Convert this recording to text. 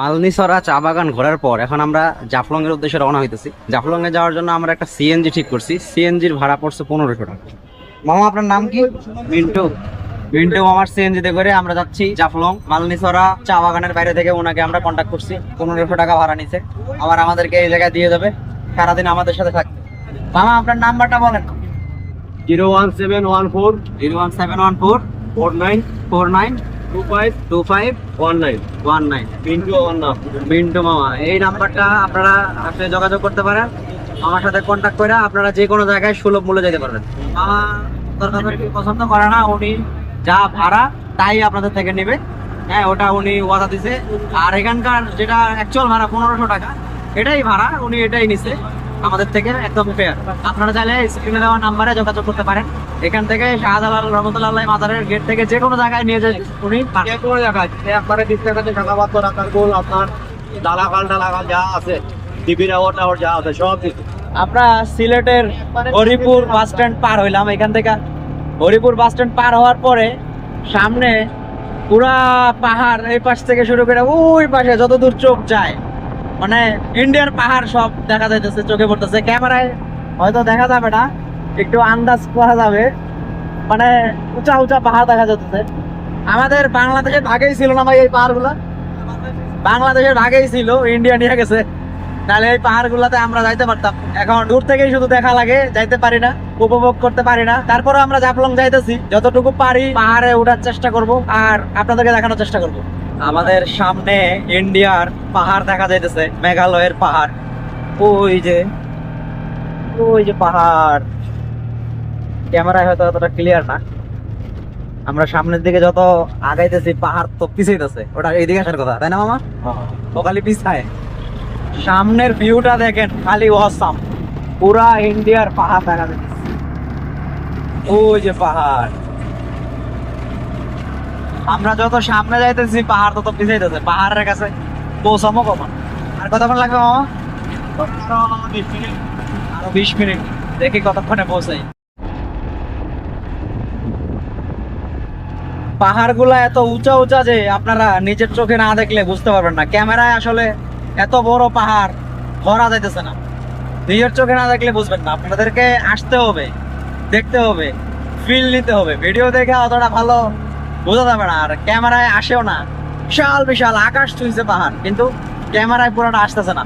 মালনিসরা চা বাগান ঘোরার পর এখন আমরা জাফলং এর উদ্দেশ্যে রওনা হইতেছি। জাফলং এ যাওয়ার জন্য আমরা একটা সিএনজি ঠিক করছি। সিএনজির ভাড়া পড়ছে পনেরোশো টাকা। মামা আপনার নাম কি? মিন্টু। মিন্টু মামার সিএনজি তে করে আমরা যাচ্ছি জাফলং। মালনিসরা চা বাগানের বাইরে থেকে ওনাকে আমরা কন্ট্যাক্ট করছি। পনেরোশো টাকা ভাড়া নিছে। আবার আমাদেরকে এই জায়গায় দিয়ে যাবে। সারাদিন আমাদের সাথে থাকবে। মামা আপনার নাম্বারটা বলেন। Zero one seven one four zero one seven one four four nine four nine two five two five one nine one nine Pintu one নাম মিন্টু মামা এই নাম্বারটা আপনারা আসলে যোগাযোগ করতে পারেন। আমার সাথে কন্ট্যাক্ট করে আপনারা যে কোনো জায়গায় সুলভ মূল্যে যেতে পারবেন। মামা তরকারি পছন্দ করে না উনি যা ভাড়া তাই আপনাদের থেকে নেবে। হ্যাঁ ওটা উনি ওয়াদা দিছে। আর এখানকার যেটা অ্যাকচুয়াল ভাড়া পনেরোশো টাকা এটাই ভাড়া উনি এটাই নিছে। আমাদের থেকে একদম ফেয়ার আপনারা চাইলে স্ক্রিনে দেওয়া নাম্বারে যোগাযোগ করতে পারেন। এখান থেকে শাহজালাল রহমতুল্লাহ মাজারের গেট থেকে যে কোনো জায়গায় নিয়ে যায় উনি যে কোনো জায়গায় একবারে ডিস্ট্রিক্ট বাদ আপনার ডালাকাল ডালাকাল যা আছে টিভি টাওয়ার টাওয়ার যা আছে সব কিছু। আমরা সিলেটের হরিপুর বাস স্ট্যান্ড পার হইলাম এখান থেকে। হরিপুর বাস স্ট্যান্ড পার হওয়ার পরে সামনে পুরা পাহাড় এই পাশ থেকে শুরু করে ওই পাশে যত দূর চোখ যায় মানে ইন্ডিয়ার পাহাড় সব দেখা যাইতেছে, চোখে পড়তেছে। ক্যামেরায় হয়তো দেখা যাবে না, একটু আন্দাজ করা যাবে। মানে উঁচা উঁচা পাহাড় দেখা যাচ্ছে আমাদের বাংলাদেশের ভাগেই ছিল না ভাই এই পাহাড়গুলা। বাংলাদেশের ভাগেই ছিল, ইন্ডিয়া নিয়ে গেছে। তাহলে এই পাহাড় গুলাতে আমরা যাইতে পারতাম। এখন দূর থেকেই শুধু দেখা লাগে, যাইতে পারি না, উপভোগ করতে পারি না। তারপরে আমরা জাফলং যাইতেছি। যতটুকু পারি পাহাড়ে ওঠার চেষ্টা করব, আর আপনাদেরকে দেখানোর চেষ্টা করব। আমাদের সামনে ইন্ডিয়ার পাহাড় দেখা যাইতেছে মেঘালয়ের পাহাড়। ওই যে ওই যে পাহাড়। ক্যামেরায় হয়তো অতটা ক্লিয়ার না। আমরা সামনের দিকে যত আগাইতেছি পাহাড় তো পিছাইতেছে। ওটা এইদিকে আসার কথা তাই না মামা? ও খালি পিছায়। সামনের ভিউটা দেখেন খালি অসাম পুরা ইন্ডিয়ার পাহাড় দেখা যাচ্ছে ওই যে পাহাড়। আমরা যত সামনে যাইতেছি, পাহাড় তত পিছাইতেছে পাহাড়ের কাছে পৌঁছামো কখন? আর কতক্ষণ লাগবে মামা? আরও বিশ মিনিট। দেখি কতক্ষণে পৌঁছাই। পাহাড়গুলা এত উঁচা উঁচা যে আপনারা নিজের চোখে না দেখলে বুঝতে পারবেন না। ক্যামেরায় আসলে এত বড় পাহাড় ধরা যাইতেছে না। নিজের চোখে না দেখলে বুঝবেন না। আপনাদেরকে আসতে হবে, দেখতে হবে ফিল নিতে হবে। ভিডিও দেখে অতটা ভালো বোঝা যাবে না, আর ক্যামেরায় আসেও না। বিশাল বিশাল আকাশ চুইছে পাহাড়, কিন্তু ক্যামেরায় পুরোটা আসতেছে না।